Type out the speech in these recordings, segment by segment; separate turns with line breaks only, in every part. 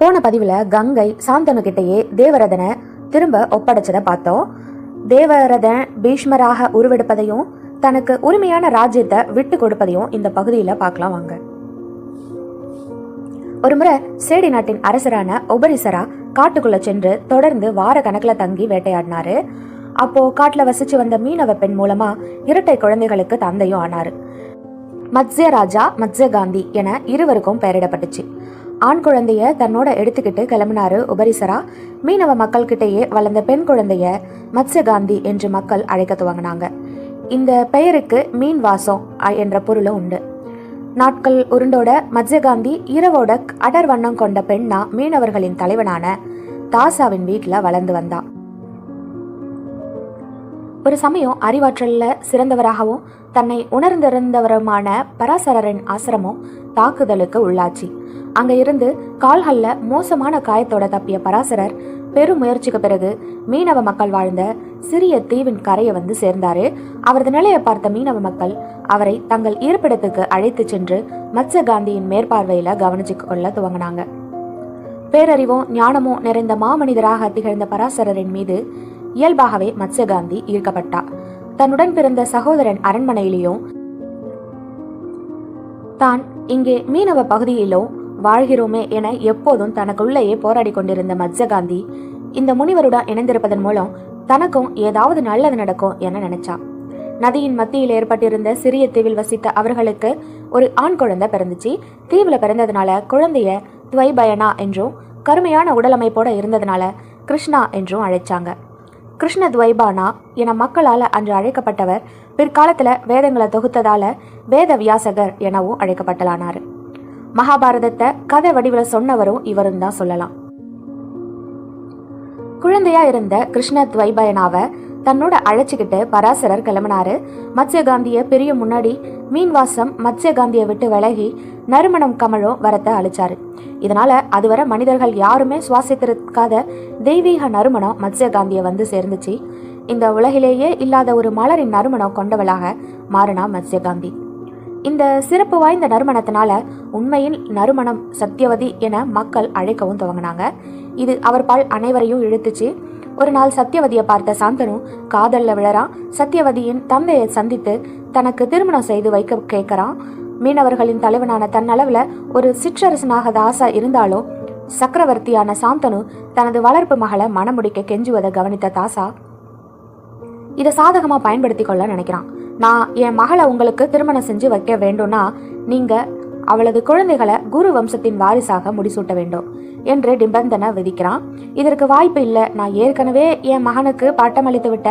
போன பதிவுல கங்கை சாந்தனு கிட்டேயே தேவரதனை திரும்ப ஒப்படைச்சதை பார்த்தோம். தேவரதன் பீஷ்மராக உருவெடுப்பதையும் தனக்கு உரிமையான ராஜ்யத்தை விட்டு கொடுப்பதையும் இந்த பகுதியில பார்க்கலாம் வாங்க. ஒருமுறை சேடி நாட்டின் அரசரான ஒபரிசரா காட்டுக்குள்ள சென்று தொடர்ந்து வார கணக்குல தங்கி வேட்டையாடினாரு. அப்போ காட்டுல வசிச்சு வந்த மீனவ பெண் மூலமா இரட்டை குழந்தைகளுக்கு தந்தையும் ஆனாரு. மத்ஸ்ய ராஜா மத்ஸ்ய காந்தி என இருவருக்கும் பெயரிடப்பட்டுச்சு. ஆண் குழந்தைய தன்னோட எடுத்துக்கிட்டு கிளம்பினாரு உபரிசரா. மீனவ மக்கள்கிட்டேயே வளர்ந்த பெண் குழந்தைய மத்ஸ்ய காந்தி என்று மக்கள் அழைக்க துவங்கினாங்க. இந்த பெயருக்கு மீன் வாசம் என்ற பொருளும் உண்டு. நாட்கள் உருண்டோட மத்ஸ்யகாந்தி இரவோட அடர் வண்ணம் கொண்ட பெண்ணா மீனவர்களின் தலைவனான தாசாவின் வீட்டில் வளர்ந்து வந்தான் ஒரு சமயம் அறிவாற்றலில் சிறந்தவராகவும் தன்னை உணர்ந்திருந்தவருமான பராசரரின் ஆசிரமம் தாக்குதலுக்கு உள்ளாச்சு. அங்க இருந்து கால்கள்ல மோசமான காயத்தோட தப்பிய பராசரர் பெரும் முயற்சிக்கு பிறகு மீனவ மக்கள் வாழ்ந்த சிறிய தீவின் கரையை வந்து சேர்ந்தாரு. அவரது நிலையை பார்த்த மீனவ மக்கள் அவரை தங்கள் இருப்பிடத்துக்கு அழைத்து சென்று மத்ஸ்ய காந்தியின் மேற்பார்வையில கவனிச்சு கொள்ள துவங்கினாங்க. பேரறிவும் ஞானமும் நிறைந்த மாமனிதராக திகழ்ந்த பராசரரின் மீது இயல்பாகவே மத்ஸ்யகாந்தி ஈர்க்கப்பட்டார். தன்னுடன் பிறந்த சகோதரன் அரண்மனையிலேயும் தான் இங்கே மீனவ பகுதியிலோ வாழ்கிறோமே என எப்போதும் தனக்குள்ளேயே போராடி கொண்டிருந்த மத்ஸ்யகாந்தி இந்த முனிவருடன் இணைந்திருப்பதன் மூலம் தனக்கும் ஏதாவது நல்லது நடக்கும் என நினைச்சா நதியின் மத்தியில் ஏற்பட்டிருந்த சிறிய தீவில் வசித்த அவர்களுக்கு ஒரு ஆண் குழந்தை பிறந்துச்சு. தீவுல பிறந்ததுனால குழந்தைய துவைபயனா என்றும் கருமையான உடலமைப்போட இருந்ததுனால கிருஷ்ணா என்றும் அழைச்சாங்க. கிருஷ்ண துவைபானா என மக்களால் அன்று அழைக்கப்பட்டவர் பிற்காலத்தில் வேதங்களை தொகுத்ததால வேத வியாசகர் எனவும் அழைக்கப்பட்டலானார். மகாபாரதத்தை கதை வடிவில் சொன்னவரும் இவரும் தான் சொல்லலாம். குழந்தையா இருந்த கிருஷ்ண துவைபயனாவை தன்னோட அழைச்சிக்கிட்டு பராசரர் கிளம்பினாரு. மத்ஸ்யகாந்திய பெரிய முன்னாடி மீன்வாசம் மத்ஸ்யகாந்தியை விட்டு விலகி நறுமணம் கமழும் வரத்தை அழிச்சாரு. இதனால அதுவரை மனிதர்கள் யாருமே சுவாசித்திருக்காத தெய்வீக நறுமணம் மத்ஸ்யகாந்தியை வந்து சேர்ந்துச்சு. இந்த உலகிலேயே இல்லாத ஒரு மலரின் நறுமணம் கொண்டவளாக மாறினா மத்ஸ்யகாந்தி. இந்த சிறப்பு வாய்ந்த நறுமணத்தினால உண்மையில் நறுமணம் சத்தியவதி என மக்கள் அழைக்கவும் துவங்கினாங்க. இது அவர் பால் அனைவரையும் இழுத்துச்சு. ஒரு நாள் சத்யவதியை பார்த்த சாந்தனு காதல்ல விழறான் சத்யவதியின் தந்தையை சந்தித்து தனக்கு திருமணம் செய்து வைக்க கேட்கறான். மீனவர்களின் தலைவனான தன்னளவில் ஒரு சிற்றரசனாக தாசா இருந்தாலும் சக்கரவர்த்தியான சாந்தனு தனது வளர்ப்பு மகளை மணமுடிக்க கெஞ்சுவதை கவனித்த தாசா இதை சாதகமாக பயன்படுத்தி கொள்ள நினைக்கிறான். நான் என் மகளை உங்களுக்கு திருமணம் செஞ்சு வைக்க வேண்டும்னா நீங்கள் அவளது குழந்தைகளை குரு வம்சத்தின் வாரிசாக முடிசூட்ட வேண்டும் என்று நிபந்தனை விதிக்கிறான். இதற்கு வாய்ப்பு இல்லை. நான் ஏற்கனவே என் மகனுக்கு பட்டமளித்து அளித்துவிட்ட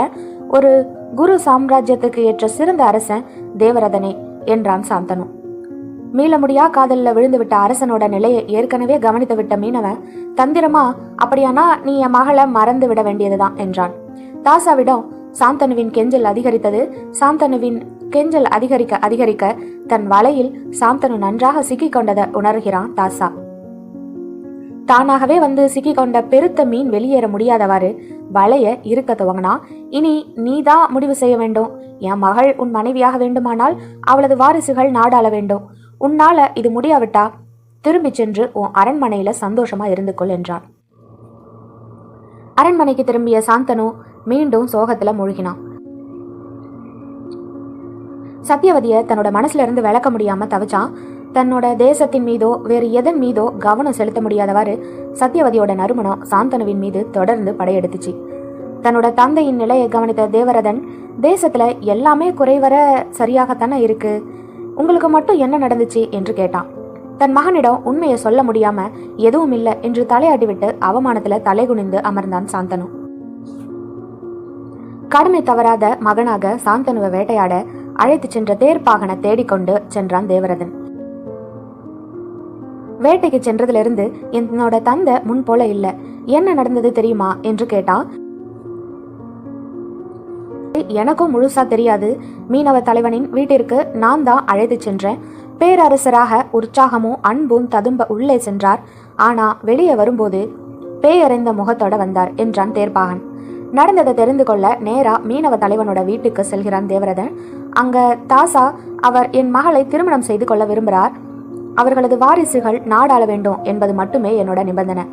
ஒரு குரு சாம்ராஜ்யத்துக்கு ஏற்ற சிறந்த அரசன் தேவரதனே என்றான் சாந்தனு. மீள முடியா காதலில் விழுந்துவிட்ட அரசனோட நிலையை ஏற்கனவே கவனித்து விட்ட மீனவன் தந்திரமா அப்படியானா நீ என் மகளை மறந்து விட வேண்டியதுதான் என்றான். தாசாவிடம் சாந்தனுவின் கெஞ்சல் அதிகரித்தது. சாந்தனுவின் கெஞ்சல் அதிகரிக்க அதிகரிக்க தன் வலையில் சாந்தனு நன்றாக சிக்கிக் கொண்டதை உணர்கிறான் தாசா. தானாகவே வந்து சிக்கி கொண்ட பெருத்த மீன் வெளியேற முடியாதவாறு வலைய இருக்க துவங்கினா இனி நீதான் முடிவு செய்ய வேண்டும். என் மகள் உன் மனைவியாக வேண்டுமானால் அவளது வாரிசுகள் நாடாள வேண்டும். உன்னால இது முடியாவிட்டா? திரும்பிச் சென்று உன் அரண்மனையில சந்தோஷமா இருந்து கொள் என்றான். அரண்மனைக்கு திரும்பிய சாந்தனு மீண்டும் சோகத்துல மூழ்கினான். சத்தியவதிய தன்னோட மனசுல இருந்து விளக்க முடியாம தவிச்சான். தன்னோட தேசத்தின் மீதோ வேறு எதன் மீதோ கவனம் செலுத்த முடியாதவாறு சத்தியவதியோட நறுமணம் சாந்தனுவின் மீது தொடர்ந்து படையெடுத்துச்சு. தன்னோட தந்தையின் நிலையை கவனித்த தேவரதன் தேசத்துல எல்லாமே குறைவர சரியாகத்தானே இருக்கு. உங்களுக்கு மட்டும் என்ன நடந்துச்சு? என்று கேட்டான். தன் மகனிடம் உண்மையை சொல்ல முடியாம எதுவும் இல்லை என்று தலையாட்டிவிட்டு அவமானத்துல தலைகுனிந்து அமர்ந்தான் சாந்தனு. கடமை தவறாத மகனாக சாந்தனுவை வேட்டையாட அழைத்து சென்ற தேர்ப்பாகனை தேடிக்கொண்டு சென்றான் தேவரதன். வேட்டைக்கு சென்றதிலிருந்து என்னோட தந்தை முன் போல இல்ல. என்ன நடந்தது தெரியுமா என்று கேட்டா எனக்கும் முழுசா தெரியாது. மீனவ தலைவனின் வீட்டிற்கு நான் தான் அழைத்து சென்றேன். பேரரசராக உற்சாகமும் அன்பும் ததும்ப உள்ளே சென்றார். ஆனா வெளியே வரும்போது பேயறைந்த முகத்தோட வந்தார் என்றான் தேர்ப்பாகன் நடந்ததை தெரிந்து கொள்ள நேரா மீனவ தலைவனோட வீட்டுக்கு செல்கிறான் தேவரதன். அங்க தாசா அவர் என் மகளை திருமணம் செய்து கொள்ள விரும்புகிறார் அவர்களது வாரிசுகள் நாடாள வேண்டும் என்பது மட்டுமே என்னோட நிபந்தனை.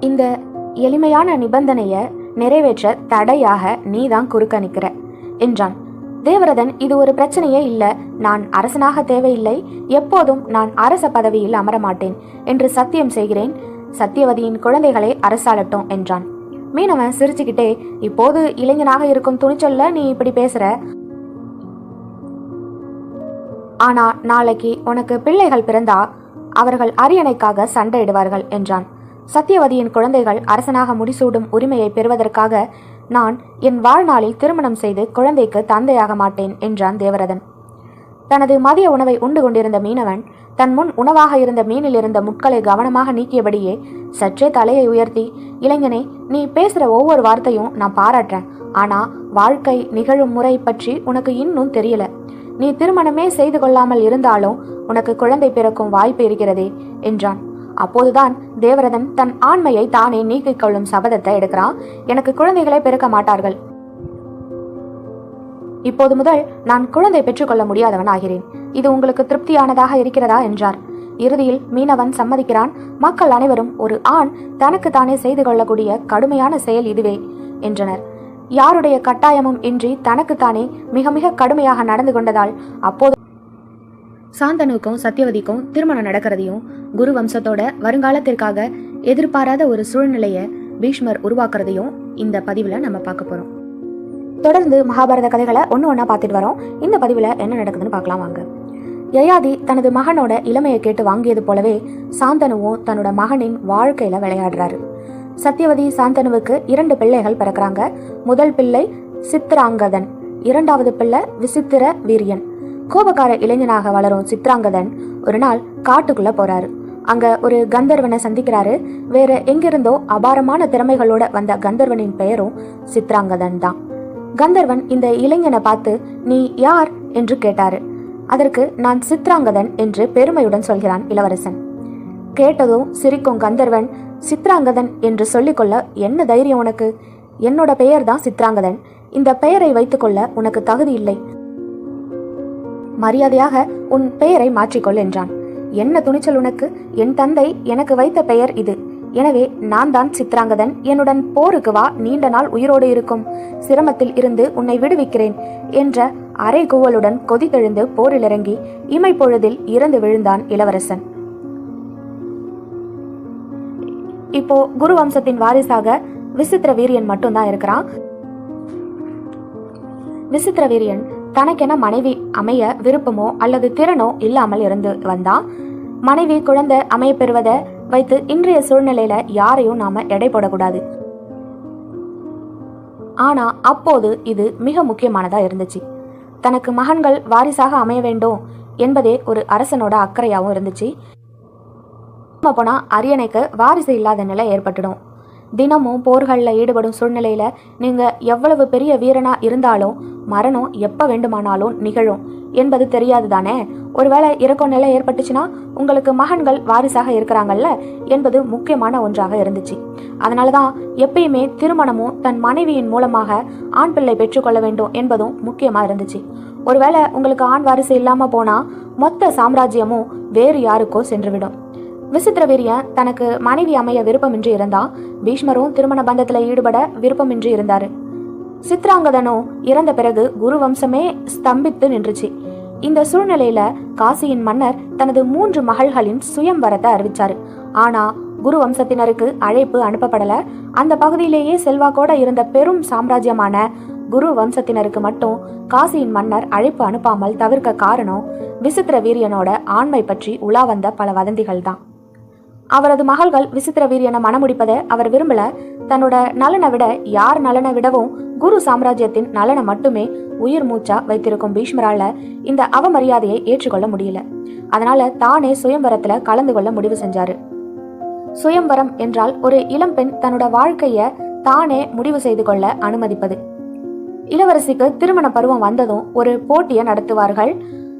இந்த எளிமையான நிபந்தனைய நிறைவேற்ற தடையாக நீதான் குறுக்க நிற்கிற என்றான். தேவரதன் இது ஒரு பிரச்சனையே இல்ல. நான் அரசனாக தேவையில்லை. எப்போதும் நான் அரச பதவியில் அமரமாட்டேன் என்று சத்தியம் செய்கிறேன். சத்தியவதியின் குழந்தைகளை அரசாளட்டும் என்றான். மீனவன் சிரிச்சுக்கிட்டே இப்போது இளைஞனாக இருக்கும் துணிச்சல்ல நீ இப்படி பேசுற? ஆனா நாளைக்கு உனக்கு பிள்ளைகள் பிறந்தா அவர்கள் அரியணைக்காக சண்டையிடுவார்கள் என்றான். சத்தியவதியின் குழந்தைகள் அரசனாக முடிசூடும் உரிமையை பெறுவதற்காக நான் என் வாழ்நாளில் திருமணம் செய்து குழந்தைக்கு தந்தையாக மாட்டேன் என்றான் தேவரதன். தனது மதிய உணவை உண்டு கொண்டிருந்த மீனவன் தன் முன் உணவாக இருந்த மீனில் இருந்த முட்களை கவனமாக நீக்கியபடியே சற்றே தலையை உயர்த்தி இளைஞனே நீ பேசுற ஒவ்வொரு வார்த்தையும் நான் பாராட்டுறேன். ஆனா வாழ்க்கை நிகழும் முறை பற்றி உனக்கு இன்னும் தெரியல. நீ திருமணமே செய்து கொள்ளாமல் இருந்தாலும் உனக்கு குழந்தை பிறக்கும் வாய்ப்பு இருக்கிறதே என்றான். அப்போதுதான் தேவரதன் தன் ஆண்மையை தானே நீக்கிக் கொள்ளும் சபதத்தை எடுக்கிறான். எனக்கு குழந்தைகளை பிறக்க மாட்டார்கள். இப்போது முதல் நான் குழந்தை பெற்றுக்கொள்ள முடியாதவன் ஆகிறேன். இது உங்களுக்கு திருப்தியானதாக இருக்கிறதா? என்றார். இறுதியில் மீனவன் சம்மதிக்கிறான். மக்கள் அனைவரும் ஒரு ஆண் தனக்கு தானே செய்து கொள்ளக்கூடிய கடுமையான செயல் இதுவே என்றனர். யாருடைய கட்டாயமும் இன்றி தனக்குத்தானே மிக மிக கடுமையாக நடந்து கொண்டதால் அப்போது சாந்தனுக்கும் சத்தியவதிக்கும் திருமணம் நடக்கிறதையும் குரு வம்சத்தோட வருங்காலத்திற்காக எதிர்பாராத ஒரு சூழ்நிலையை பீஷ்மர் உருவாக்குறதையும் இந்த பதிவில் நம்ம பார்க்க போகிறோம் தொடர்ந்து மகாபாரத கதைகளை ஒன்று ஒன்றா பார்த்துட்டு வரோம். இந்த பதிவில் என்ன நடக்குதுன்னு பார்க்கலாம் வாங்க. யயாதி தனது மகனோட இளமையை கேட்டு வாங்கியது போலவே சாந்தனுவும் தன்னோட மகனின் வாழ்க்கையில விளையாடுறாரு. சத்தியவதி சாந்தனுவுக்கு இரண்டு பிள்ளைகள் பிறக்கிறாங்க. முதல் பிள்ளை சித்ராங்கதன் இரண்டாவது பிள்ளை விசித்திர வீரியன். கோபக்கார இளைஞனாக வளரும் சித்ராங்கதன் ஒரு நாள் காட்டுக்குள்ள போறாரு. அங்க ஒரு கந்தர்வனை சந்திக்கிறாரு. வேற எங்கிருந்தோ அபாரமான திறமைகளோட வந்த கந்தர்வனின் பெயரும் சித்ராங்கதன் தான். கந்தர்வன் இந்த இளைஞனை பார்த்து நீ யார்? என்று கேட்டாரு. அதற்கு நான் சித்ராங்கதன் என்று பெருமையுடன் சொல்கிறான் இளவரசன். கேட்டதும் சிரிக்கும் கந்தர்வன் சித்ராங்கதன் என்று சொல்லிக்கொள்ள என்ன தைரியம் உனக்கு? என்னோட பெயர் தான் சித்ராங்கதன். இந்த பெயரை வைத்துக்கொள்ள உனக்கு தகுதி இல்லை. மரியாதையாக உன் பெயரை மாற்றிக்கொள் என்றான். என்ன துணிச்சல் உனக்கு? என் தந்தை எனக்கு வைத்த பெயர் இது. எனவே நான் தான் சித்ராங்கதன். என்னுடன் போருக்கு வா நீண்ட நாள் உயிரோடு இருக்கும். சிரமத்தில் இருந்து உன்னை விடுவிக்கிறேன் என்ற அரை கூவலுடன் கொதித்தெழுந்து போரில் இறங்கி இமைப்பொழுதில் இறந்து விழுந்தான் இளவரசன். இப்போ குரு வம்சத்தின் வாரிசாக விசித்திர வீரியன் மட்டும்தான் இருக்கிறான். விசித்திர வீரியன் தனக்கென மனைவி அமைய விருப்பமோ அல்லது திறனோ இல்லாமல் இருந்து வந்தான். மனைவி குழந்தை அமைய பெறுவதை வைத்து இன்றைய சூழ்நிலையில யாரையும் நாம எடை போடக்கூடாது. ஆனா அப்போது இது மிக முக்கியமானதா இருந்துச்சு. தனக்கு மகன்கள் வாரிசாக அமைய வேண்டும் என்பதே ஒரு அரசனோட அக்கறையாகவும் இருந்துச்சு. போனா அரியணைக்கு வாரிசு இல்லாத நிலை ஏற்பட்டுடும். தினமும் போர்களில் ஈடுபடும் சூழ்நிலையில நீங்க எவ்வளவு பெரிய வீரனா இருந்தாலும் மரணம் எப்ப வேண்டுமானாலும் நிகழும். என்பது தெரியாது தானே ஒருவேளை இறக்கும் நிலை ஏற்பட்டுச்சுன்னா உங்களுக்கு மகன்கள் வாரிசாக இருக்கிறாங்கல்ல? என்பது முக்கியமான ஒன்றாக இருந்துச்சு. அதனால தான் எப்பயுமே திருமணமும் தன் மனைவியின் மூலமாக ஆண் பிள்ளை பெற்றுக்கொள்ள வேண்டும் என்பதும் முக்கியமா இருந்துச்சு. ஒருவேளை உங்களுக்கு ஆண் வாரிசு இல்லாம போனா மொத்த சாம்ராஜ்யமும் வேறு யாருக்கோ சென்றுவிடும். விசித்திரவீரியன் தனக்கு மனைவி அமைய விருப்பமின்றி இருந்தா பீஷ்மரும் திருமண பந்தத்துல ஈடுபட விருப்பமின்றி இருந்தாரு. சித்ராங்கதனும் இறந்த பிறகு குரு வம்சமே ஸ்தம்பித்து நின்றுச்சு. இந்த சூழ்நிலையில காசியின் மன்னர் தனது மூன்று மகள்களின் சுயம்வரத்தை அறிவிச்சாரு. ஆனா குரு வம்சத்தினருக்கு அழைப்பு அனுப்பப்படல. அந்த பகுதியிலேயே செல்வாக்கோட இருந்த பெரும் சாம்ராஜ்யமான குரு வம்சத்தினருக்கு மட்டும் காசியின் மன்னர் அழைப்பு அனுப்பாமல் தவிர்க்க காரணம் விசித்திர வீரியனோட ஆண்மை பற்றி உலா வந்த பல வதந்திகள் தான் அவரது மகள்கள் விசித்திர என மணமுடிப்பதை அவர் விரும்பல. தன்னோட நலனை விட யார் நலனை விடவும் குரு சாம்ராஜ்யத்தின் நலனை மட்டுமே உயிர் மூச்சா வைத்திருக்கும் பீஷ்மரால இந்த அவமரியாதையை ஏற்றுக்கொள்ள முடியல. அதனால தானே சுயம்பரத்துல கலந்து கொள்ள முடிவு செஞ்சாரு. சுயம்பரம் என்றால் ஒரு இளம்பெண் தன்னோட வாழ்க்கைய தானே முடிவு செய்து கொள்ள அனுமதிப்பது. இளவரசிக்கு திருமண பருவம் வந்ததும் ஒரு போட்டியை நடத்துவார்கள்.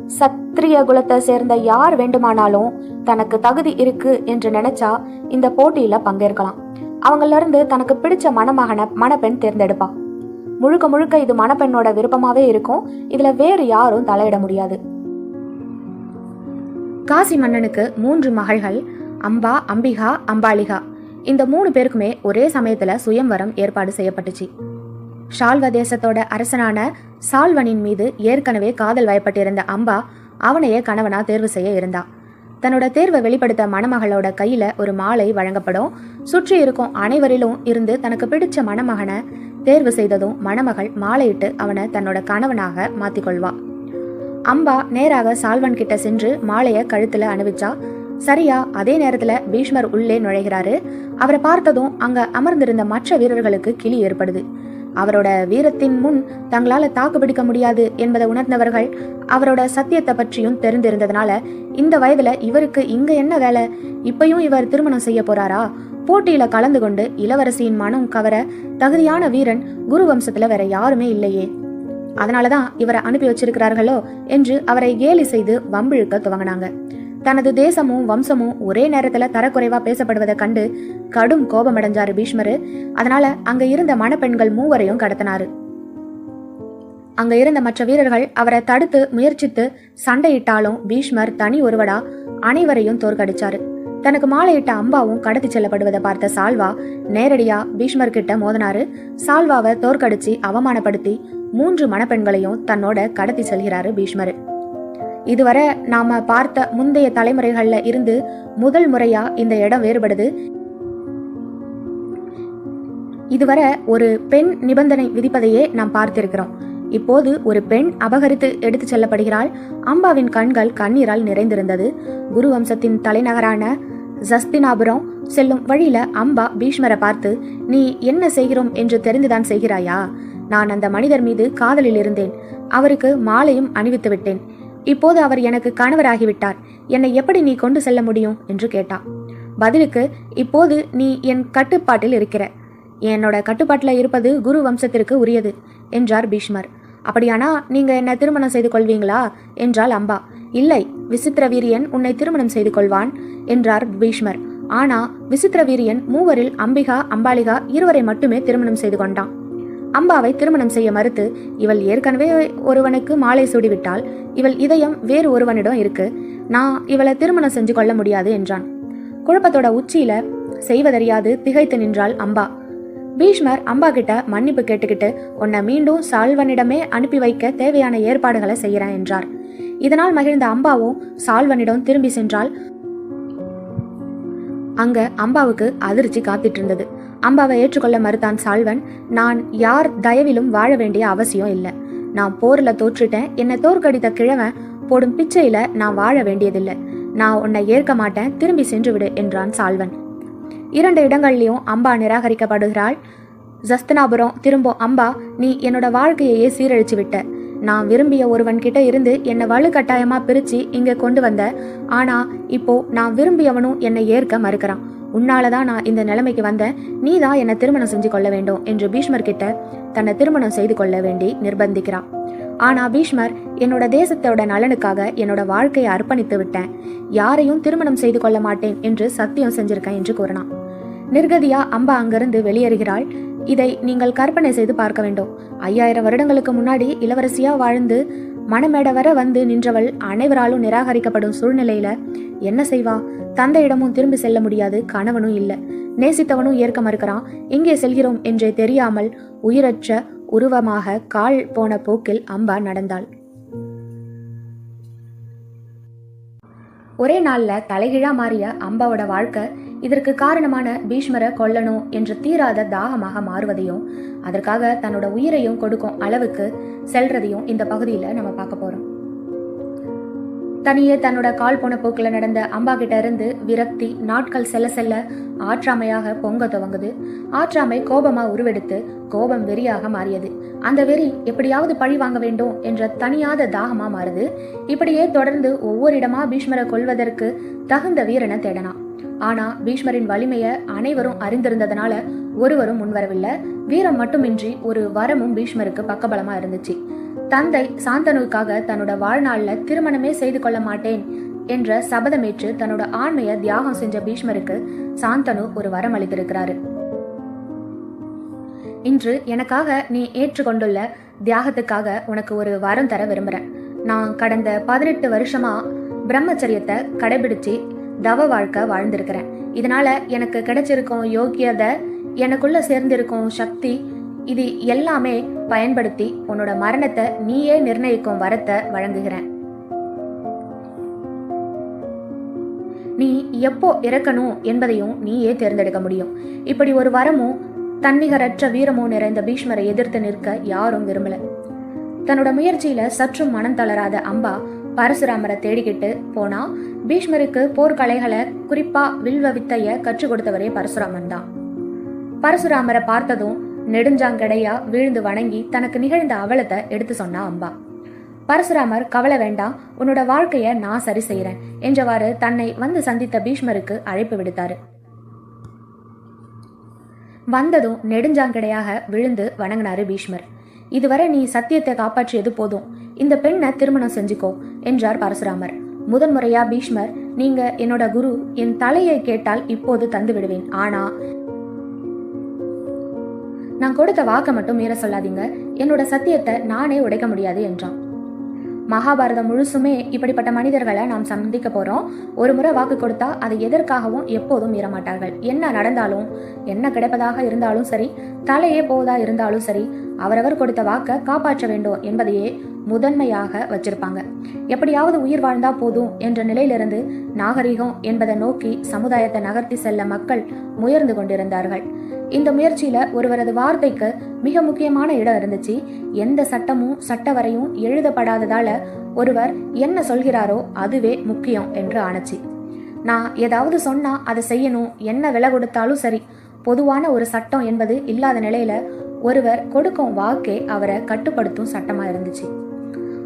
சத்திரிய குலத்தை சேர்ந்த யார் வேண்டுமானாலும் தனக்கு தகுதி இருக்கு என்று நினைச்சா இந்த போட்டியில பங்கேற்கலாம். அவங்கள இருந்து தனக்கு பிடிச்ச மணமகனை மணப்பெண் தேர்ந்தெடுப்பா. முழுக்க முழுக்க இது மணப்பெண்ணோட விருப்பமாவே இருக்கும். இதுல வேறு யாரும் தலையிட முடியாது. காசி மன்னனுக்கு மூன்று மகள்கள் அம்பா அம்பிகா அம்பாலிகா இந்த மூணு பேருக்குமே ஒரே சமயத்துல சுயம்வரம் ஏற்பாடு செய்யப்பட்டுச்சு. ஷால்வ தேசத்தோட அரசனான சால்வனின் மீது ஏற்கனவே காதல் வயப்பட்டிருந்த அம்பா அவனையே கணவனா தேர்வு செய்ய இருந்தா. தன்னோட தேர்வை வெளிப்படுத்த மணமகளோட கையில ஒரு மாலை வழங்கப்படும். சுற்றி இருக்கும் அனைவரிலும் இருந்து தனக்கு பிடிச்ச மணமகனை தேர்வு செய்ததும் மணமகள் மாலையிட்டு அவனை தன்னோட கணவனாக மாத்திக்கொள்வா. அம்பா நேராக சால்வன் கிட்ட சென்று மாலைய கழுத்துல அணிவிச்சா சரியா அதே நேரத்துல பீஷ்மர் உள்ளே நுழைகிறாரு. அவரை பார்த்ததும் அங்க அமர்ந்திருந்த மற்ற வீரர்களுக்கு கிளி ஏற்படுது. அவரோட வீரத்தின் முன் தங்களால தாக்கு பிடிக்க முடியாது என்பதை உணர்ந்தவர்கள் அவரோட சத்தியத்தை பற்றியும் தெரிந்திருந்ததுனால இந்த வயதுல இவருக்கு இங்க என்ன வேலை? இப்பயும் இவர் திருமணம் செய்ய போறாரா? போட்டியில கலந்து கொண்டு இளவரசியின் மனம் கவர தகுதியான வீரன் குரு வம்சத்துல வேற யாருமே இல்லையே. அதனாலதான் இவரை அனுப்பி வச்சிருக்கிறார்களோ என்று அவரை கேலி செய்து வம்பிழுக்க துவங்கினாங்க. தனது தேசமும் வம்சமும் ஒரே நேரத்துல தரக்குறைவா பேசப்படுவதை கண்டு கடும் கோபமடைஞ்சாரு பீஷ்மரு. அதனால அங்க இருந்த மணப்பெண்கள் மூவரையும் கடத்தினாரு. அங்க இருந்த மற்ற வீரர்கள் அவரை தடுத்து முயற்சித்து சண்டையிட்டாலும் பீஷ்மர் தனி ஒருவடா அனைவரையும் தோற்கடிச்சாரு. தனக்கு மாலையிட்ட அம்பாவும் கடத்தி செல்லப்படுவதை பார்த்த சால்வா நேரடியா பீஷ்மர் கிட்ட மோதினாரு. சால்வாவை தோற்கடிச்சு அவமானப்படுத்தி மூன்று மணப்பெண்களையும் தன்னோட கடத்தி செல்கிறாரு பீஷ்மர். இதுவரை நாம பார்த்த முந்தைய தலைமுறைகள்ல இருந்து முதல் முறையா இந்த இடம் வேறுபடுது. இதுவரை ஒரு பெண் நிபந்தனை விதிப்பதையே நாம் பார்த்திருக்கிறோம். இப்போது ஒரு பெண் அபகரித்து எடுத்துச் செல்லப்படுகிறாள். அம்பாவின் கண்கள் கண்ணீரால் நிறைந்திருந்தது. குரு வம்சத்தின் தலைநகரான ஜஸ்தினாபுரம் செல்லும் வழியில அம்பா பீஷ்மரை பார்த்து நீ என்ன செய்கிறோம் என்று தெரிந்துதான் செய்கிறாயா? நான் அந்த மனிதர் மீது காதலில் இருந்தேன். அவருக்கு மாலையும் அணிவித்து விட்டேன். இப்போது அவர் எனக்கு கணவராகிவிட்டார். என்னை எப்படி நீ கொண்டு செல்ல முடியும்? என்று கேட்டான். பதிலுக்கு இப்போது நீ என் கட்டுப்பாட்டில் இருக்கிற. என்னோட கட்டுப்பாட்டில் இருப்பது குரு வம்சத்திற்கு உரியது என்றார் பீஷ்மர். அப்படியானா நீங்க என்ன திருமணம் செய்து கொள்வீங்களா? என்றாள் அம்பா. இல்லை விசித்திர வீரியன் உன்னை திருமணம் செய்து கொள்வான் என்றார் பீஷ்மர். ஆனா விசித்திர வீரியன் மூவரில் அம்பிகா அம்பாலிகா இருவரை மட்டுமே திருமணம் செய்து கொண்டான். அம்பாவை திருமணம் செய்ய மறுத்து இவள் ஏற்கனவே ஒருவனுக்கு மாலை சூடிவிட்டால் இவள் இதயம் வேறு ஒருவனிடம் இருக்கு நான் இவளை திருமணம் செஞ்சு கொள்ள முடியாது என்றான். குழப்பத்தோட உச்சியில செய்வதறியாது திகைத்து நின்றாள் அம்பா. பீஷ்மர் அம்பா கிட்ட மன்னிப்பு கேட்டுக்கிட்டு உன்னை மீண்டும் சால்வனிடமே அனுப்பி வைக்க தேவையான ஏற்பாடுகளை செய்கிறேன் என்றார். இதனால் மகிழ்ந்த அம்பாவும் சால்வனிடம் திரும்பி சென்றால் அங்க அம்பாவுக்கு அதிர்ச்சி காத்திட்டு இருந்தது அம்பாவை ஏற்றுக்கொள்ள மறுத்தான் சால்வன் நான் யார் தயவிலும் வாழ வேண்டிய அவசியம் இல்லை. நான் போர்ல தோற்றுட்டேன். என்னை தோற்கடித்த கிழவன் போடும் பிச்சையில நான் வாழ வேண்டியதில்லை. நான் உன்னை ஏற்க மாட்டேன். திரும்பி சென்று விடு என்றான் சால்வன். இரண்டு இடங்கள்லயும் அம்பா நிராகரிக்கப்படுகிறாள். ஜஸ்தனாபுரம் திரும்ப அம்பா நீ என்னோட வாழ்க்கையையே சீரழிச்சு விட்ட. நான் விரும்பிய ஒருவன் கிட்ட இருந்து என்னை வலுக்கட்டாயமா பிரிச்சு இங்க கொண்டு வந்த. ஆனா இப்போ நான் விரும்பியவனும் என்னை ஏற்க மறுக்கிறான். உன்னாலதான் நான் இந்த நிலைமைக்கு வந்தேன் நீ தான் என்னை திருமணம் செஞ்சு கொள்ள வேண்டும் என்று பீஷ்மர் கிட்ட தன்னை திருமணம் செய்து கொள்ள வேண்டி நிர்பந்திக்கிறான். ஆனா பீஷ்மர் என்னோட தேசத்தோட நலனுக்காக என்னோட வாழ்க்கையை அர்ப்பணித்து விட்டேன். யாரையும் திருமணம் செய்து கொள்ள மாட்டேன் என்று சத்தியம் செஞ்சிருக்கேன் என்று கூறினான். நிர்கதியா அம்பா அங்கிருந்து வெளியேறுகிறாள். இதை நீங்கள் கற்பனை செய்து பார்க்க வேண்டும். ஐயாயிரம் வருடங்களுக்கு முன்னாடி இளவரசியா வாழ்ந்து மணமேட வர வந்து நின்றவள் அனைவராலும் நிராகரிக்கப்படும் சூழ்நிலையில என்ன செய்வா? தந்தையிடமும் திரும்பி செல்ல முடியாது கணவனும் இல்லை. நேசித்தவனும் ஏற்க மறுக்கிறான். எங்கே செல்கிறோம் என்றே தெரியாமல் உயிரற்ற உருவமாக கால் போன போக்கில் அம்பா நடந்தாள். ஒரே நாள்ல தலைகீழா மாறிய அம்பாவோட வாழ்க்கை இதற்கு காரணமான பீஷ்மரை கொல்லணும் என்று தீராத தாகமாக மாறுவதையும் அதற்காக தன்னோட உயிரையும் கொடுக்கும் அளவுக்கு செல்றதையும் இந்த பகுதியில நம்ம பார்க்க போறோம். தனியே தன்னோட கால் போன போக்கில் நடந்த அம்பா கிட்ட இருந்து விரக்தி நாட்கள் செல்ல செல்ல ஆற்றாமையாக பொங்க துவங்குது. ஆற்றாமை கோபமா உருவெடுத்து கோபம் வெறியாக மாறியது. அந்த வெறி எப்படியாவது பழி வாங்க வேண்டும் என்ற தனியாத தாகமா மாறுது. இப்படியே தொடர்ந்து ஒவ்வொரு இடமா பீஷ்மரை கொள்வதற்கு தகுந்த வீரனை தேடனான் ஆனா பீஷ்மரின் வலிமைய அனைவரும் அறிந்திருந்ததனால ஒருவரும் முன்வரவில்லை. வீரம் மட்டுமின்றி ஒரு வரமும் பீஷ்மருக்கு பக்கபலமா இருந்துச்சு. தந்தை சாந்தனுக்காக தன்னோட வாழ்நாள்ல திருமணமே செய்து கொள்ள மாட்டேன் என்ற சபதமேற்று தன்னோட ஆண்மைய தியாகம் செஞ்ச பீஷ்மருக்கு சாந்தனு ஒரு வரம் அளித்திருக்கிறாரு. இன்று எனக்காக நீ ஏற்றுக்கொண்டுள்ள தியாகத்துக்காக உனக்கு ஒரு வரம் தர விரும்புறேன். நான் கடந்த பதினெட்டு வருஷமா பிரம்மச்சரியத்தை கடைபிடிச்சு தவ வாழ்க்கை வாழ்ந்திருக்கிறேன். இதனால எனக்கு கிடைச்சிருக்கும் யோக்கியதை எனக்குள்ள சேர்ந்திருக்கும் சக்தி இது எல்லாமே பயன்படுத்தி உன்னோட மரணத்தை நீயே நிர்ணயிக்கும் வரத்தை வழங்குகிறேன். நீ எப்போ இறக்கணும் என்பதையும் நீயே தேர்ந்தெடுக்க முடியும். இப்படி ஒரு வரமும் தன்னிகரற்ற வீரமும் நிறைந்த பீஷ்மரை எதிர்த்து நிற்க யாரும் விரும்பல. தன்னோட முயற்சியில சற்றும் மனம் தளராத அம்பா பரசுராமரை தேடிக்கிட்டு போனா பீஷ்மருக்கு போர்க்கலைகளை குறிப்பா வில்வ வித்தைய கற்றுக் கொடுத்தவரே பரசுராமன் தான். பரசுராமரை பார்த்ததும் நெடுஞ்சாங்கடையா வீழ்ந்து வணங்கி தனக்கு நிகழ்ந்த அவலத்தை எடுத்து சொன்னா அம்பா. பரசுராமர் கவலை வேண்டாம் உன்னோட வாழ்க்கைய நான் சரி செய்யறேன் என்றவாறு தன்னை வந்து சந்தித்த பீஷ்மருக்கு அழைப்பு விடுத்தாரு. வந்ததும் நெடுஞ்சாங்கடையாக விழுந்து வணங்கினாரு பீஷ்மர். இதுவரை நீ சத்தியத்தை காப்பாற்றியது போதும். இந்த பெண்ணை திருமணம் செஞ்சுக்கோ என்றார் பரசுராமர். முதன்முறையா பீஷ்மர் நீங்க என்னோட குரு என் தலையை கேட்டால் இப்போது தந்து விடுவேன். ஆனா நான் கொடுத்த வாக்கை மட்டும் மீற சொல்லாதீங்க. என்னோட சத்தியத்தை நானே உடைக்க முடியாது என்றான். மகாபாரதம் முழுசுமே இப்படிப்பட்ட மனிதர்களை நாம் சந்திக்க போறோம். ஒரு முறை வாக்கு கொடுத்தா அதை எதற்காகவும் எப்போதும் மீறமாட்டார்கள். என்ன நடந்தாலும் என்ன கிடைப்பதாக இருந்தாலும் சரி தலையே போவதா இருந்தாலும் சரி அவரவர் கொடுத்த வாக்கை காப்பாற்ற வேண்டும் என்பதையே முதன்மையாக வச்சிருப்பாங்க. எப்படியாவது உயிர் வாழ்ந்தா போதும் என்ற நிலையிலிருந்து நாகரிகம் என்பதை நோக்கி சமுதாயத்தை நகர்த்தி செல்ல மக்கள் முயர்ந்து கொண்டிருந்தார்கள். இந்த முயற்சியில ஒருவரது வார்த்தைக்கு மிக முக்கியமான இடம் இருந்துச்சு. எந்த சட்டமும் சட்டவரையும் எழுதப்படாததால ஒருவர் என்ன சொல்கிறாரோ அதுவே முக்கியம் என்று ஆணுச்சு. நான் ஏதாவது சொன்னா அதை செய்யணும் என்ன விலை கொடுத்தாலும் சரி பொதுவான ஒரு சட்டம் என்பது இல்லாத நிலையில ஒருவர் கொடுக்கும் வாக்கே அவரை கட்டுப்படுத்தும் சட்டமா இருந்துச்சு.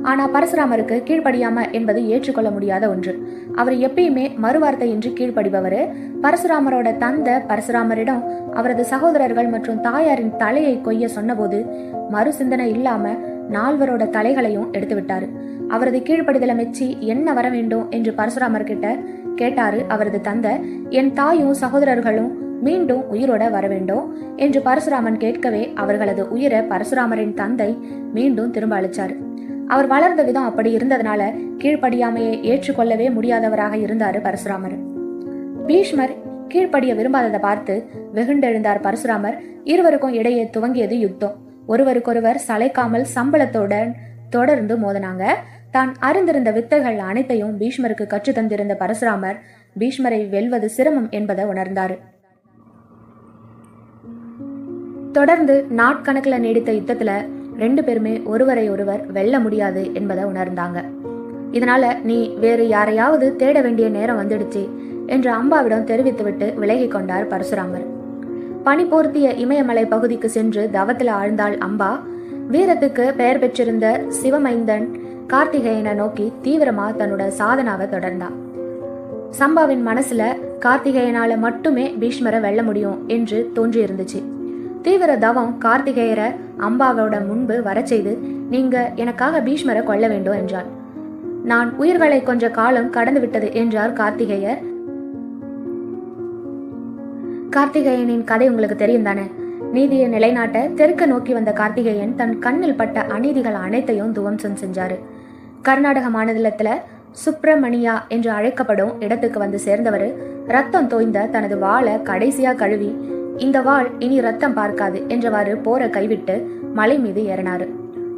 ஆனா பரசுராமருக்கு கீழ்ப்படியாம என்பது ஏற்றுக்கொள்ள முடியாத ஒன்று. அவர் எப்பயுமே மறுவார்த்தையின்றி கீழ்ப்படிபவர். பரசுராமரோட தந்தை பரசுராமரிடம் அவரது சகோதரர்கள் மற்றும் தாயாரின் தலையை கொய்ய சொன்னபோது மறு சிந்தனை இல்லாம நால்வரோட தலைகளையும் எடுத்து விட்டாரு அவரது கீழ்ப்படிதலை மெச்சி என்ன வர வேண்டும் என்று பரசுராமர் கிட்ட கேட்டாரு அவரது தந்தை. என் தாயும் சகோதரர்களும் மீண்டும் உயிரோட வர வேண்டும் என்று பரசுராமன் கேட்கவே அவர்களது உயிரை பரசுராமரின் தந்தை மீண்டும் திரும்ப அளிச்சாரு. அவர் வளர்ந்த விதம் அப்படி இருந்ததுனால கீழ்ப்படியாமையை ஏற்றுக்கொள்ளவே முடியாதவராக இருந்தாரு பரசுராமர். பீஷ்மர் கீழ்ப்படிய விரும்பாததை பார்த்து வெகுண்டெழுந்தார் பரசுராமர். இருவருக்கும் இடையே துவங்கியது யுத்தம். ஒருவருக்கொருவர் சளைக்காமல் சம்பளத்துடன் தொடர்ந்து மோதினாங்க. தான் அறிந்திருந்த வித்தைகள் அனைத்தையும் பீஷ்மருக்கு கற்று தந்திருந்த பரசுராமர் பீஷ்மரை வெல்வது சிரமம் என்பதை உணர்ந்தார். தொடர்ந்து நாட்கணக்கில் நீடித்த யுத்தத்தில் ரெண்டு பேருமே ஒருவரை ஒருவர் வெல்ல முடியாது என்பதை உணர்ந்தாங்க. இதனால நீ வேறு யாரையாவது தேட வேண்டிய நேரம் வந்துடுச்சு என்று அம்பாவிடம் தெரிவித்துவிட்டு விலகி கொண்டார் பரசுராமர். பனி போர்த்திய இமயமலை பகுதிக்கு சென்று தவத்தில் ஆழ்ந்தாள் அம்பா. வீரத்துக்கு பெயர் பெற்றிருந்த சிவமைந்தன் கார்த்திகேயனை நோக்கி தீவிரமா தன்னோட சாதனாவை தொடர்ந்தா. சம்பாவின் மனசுல கார்த்திகேயனால மட்டுமே பீஷ்மரை வெல்ல முடியும் என்று தோன்றியிருந்துச்சு. தீவிர தவம் கார்த்திகேயரை அம்பாவோட முன்பு வர செய்து நீங்க எனக்காக பீஷ்மரை கொல்ல வேண்டும் என்றார் நான் உயிர்களை கொஞ்ச காலம் கடந்து விட்டது என்றார் கார்த்திகேயர். கார்த்திகேயனின் கதை உங்களுக்கு தெரியும் தானே? நீதியை நிலைநாட்ட தெற்கு நோக்கி வந்த கார்த்திகேயன் தன் கண்ணில் பட்ட அநீதிகள் அனைத்தையும் துவம்சம் செஞ்சாரு. கர்நாடக மாநிலத்துல சுப்பிரமணியா என்று அழைக்கப்படும் இடத்துக்கு வந்து சேர்ந்தவர் ரத்தம் தோய்ந்த தனது வாளை கடைசியா கழுவி இந்த வாழ் இனி ரத்தம் பார்க்காது என்றவாறு போற கைவிட்டு மலை மீது ஏறினாரு.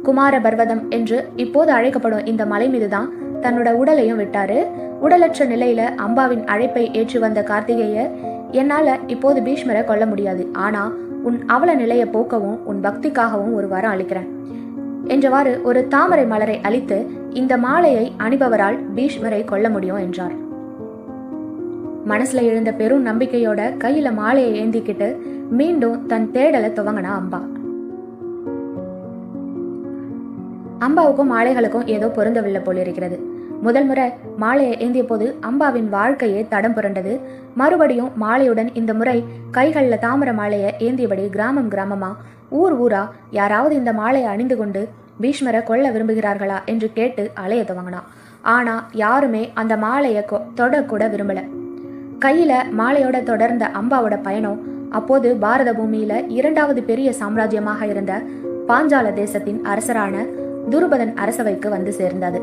குமார பர்வதம் என்று இப்போது அழைக்கப்படும் இந்த மலை மீதுதான் தன்னோட உடலையும் விட்டாரு. உடலற்ற நிலையில அம்பாவின் அழைப்பை ஏற்று வந்த கார்த்திகேயர் என்னால இப்போது பீஷ்மரை கொல்ல முடியாது. ஆனா உன் அவல நிலையை போக்கவும் உன் பக்திக்காகவும் ஒரு வாரம் அளிக்கிறேன். என்றவாறு ஒரு தாமரை மலரை அளித்து இந்த மாலையை அணிபவரால் பீஷ்மரை கொல்ல முடியும் என்றார். மனசுல எழுந்த பெரும் நம்பிக்கையோட கையில மாலையை ஏந்திக்கிட்டு மீண்டும் தன் தேடலை துவங்கினா அம்பா. அம்பாவுக்கும் மாலைகளுக்கும் ஏதோ பொருந்தவில்லை போலிருக்கிறது முதல் முறை மாலையை ஏந்திய போது அம்பாவின் வாழ்க்கையே தடம் புரண்டது. மறுபடியும் மாலையுடன் இந்த முறை கைகளில் தாமர மாலையை ஏந்தியபடி கிராமம் கிராமமா ஊர் ஊரா யாராவது இந்த மாலையை அணிந்து கொண்டு பீஷ்மரை கொல்ல விரும்புகிறார்களா என்று கேட்டு அலைய துவங்கினான் ஆனா யாருமே அந்த மாலையை தொடக்கூட விரும்பல. கையில மாலையோட தொடர்ந்த அம்பாவோட பயணம் அப்போது பாரத பூமியில இரண்டாவது பெரிய சாம்ராஜ்யமாக இருந்த பாஞ்சால தேசத்தின் அரசரான துருபதன் அரசவைக்கு வந்து சேர்ந்தது.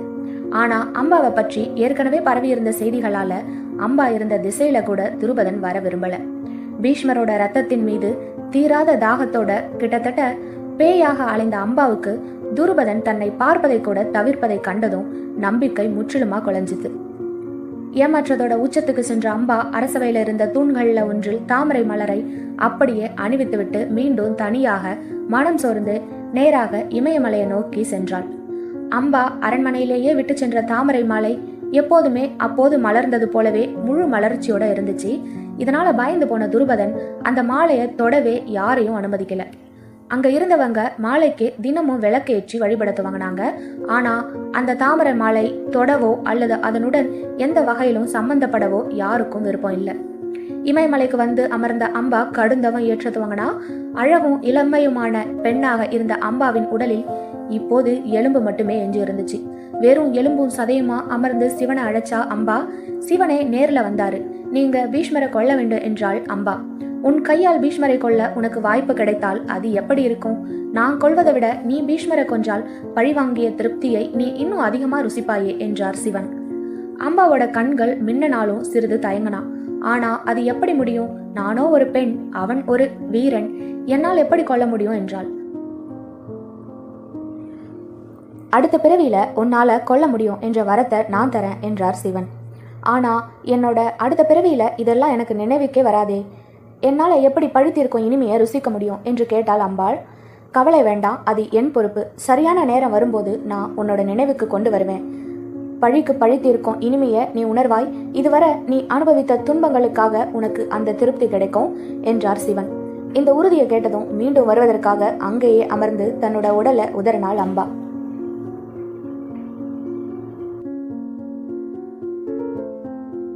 ஆனா அம்பாவை பற்றி ஏற்கனவே பரவியிருந்த செய்திகளால அம்பா இருந்த திசையில கூட துருபதன் வர விரும்பல. பீஷ்மரோட ரத்தத்தின் மீது தீராத தாகத்தோட கிட்டத்தட்ட பேயாக அலைந்த அம்பாவுக்கு துருபதன் தன்னை பார்ப்பதை கூட தவிர்ப்பதை கண்டதும் நம்பிக்கை முற்றிலுமா குலைஞ்சிது ஏமாற்றத்தோட உச்சத்துக்கு சென்ற அம்பா அரசவையில் இருந்த தூண்கள்ல ஒன்றில் தாமரை மலரை அப்படியே அணிவித்துவிட்டு மீண்டும் தனியாக மனம் சோர்ந்து நேராக இமயமலையை நோக்கி சென்றாள். அம்பா அரண்மனையிலேயே விட்டு சென்ற தாமரை மாலை எப்போதுமே அப்போது மலர்ந்தது போலவே முழு மலர்ச்சியோட இருந்துச்சு. இதனால பயந்து போன துருபதன் அந்த மாலையை தொடவே யாரையும் அனுமதிக்கல. அங்க இருந்தவங்க மாலைக்கு தினமும் விளக்கேற்றி வழிபட துவங்கினாங்க ஆனா அந்த தாமரை மாலை தொடவோ அல்லது அதனுடன் எந்த வகையிலும் சம்பந்தப்படவோ யாருக்கும் விருப்பம் இல்லை. இமயமலைக்கு வந்து அமர்ந்த அம்பா கடுந்தவம் ஏற்ற துவங்கினா அழகும் இளமையுமான பெண்ணாக இருந்த அம்பாவின் உடலில் இப்போது எலும்பு மட்டுமே எஞ்சி இருந்துச்சு. வெறும் எலும்பும் சதையுமா அமர்ந்து சிவனை அழைச்சா அம்பா சிவனே நேர்ல வந்தாரு. நீங்க பீஷ்மரை கொல்ல வேண்டும் என்றாள் அம்பா. உன் கையால் பீஷ்மரை கொல்ல உனக்கு வாய்ப்பு கிடைத்தால் அது எப்படி இருக்கும்? நான் கொள்வதை விட நீ பீஷ்மரை கொன்றால் பழிவாங்கிய திருப்தியை நீ இன்னும் அதிகமா ருசிப்பாயே என்றார் சிவன். அம்பாவோட கண்கள் மின்னனாலும் சிறிது தயங்கினா. ஆனா அது எப்படி முடியும்? நானோ ஒரு பெண் அவன் ஒரு வீரன். என்னால் எப்படி கொல்ல முடியும்? என்றாள். அடுத்த பிறவியில உன்னால கொல்ல முடியும் என்ற வரத்தை நான் தரேன் என்றார் சிவன். ஆனா என்னோட அடுத்த பிறவியில இதெல்லாம் எனக்கு நினைவுக்கே வராதே. என்னால் எப்படி பழுத்திருக்கும் இனிமையை ருசிக்க முடியும்? என்று கேட்டாள் அம்பாள். கவலை வேண்டாம் அது என் பொறுப்பு. சரியான நேரம் வரும்போது நான் உன்னோட நினைவுக்கு கொண்டு வருவேன். பழிக்கு பழித்திருக்கும் இனிமையை நீ உணர்வாய். இதுவரை நீ அனுபவித்த துன்பங்களுக்காக உனக்கு அந்த திருப்தி கிடைக்கும் என்றார் சிவன். இந்த உறுதியை கேட்டதும் மீண்டும் வருவதற்காக அங்கேயே அமர்ந்து தன்னோட உடலை உதறினாள் அம்பா.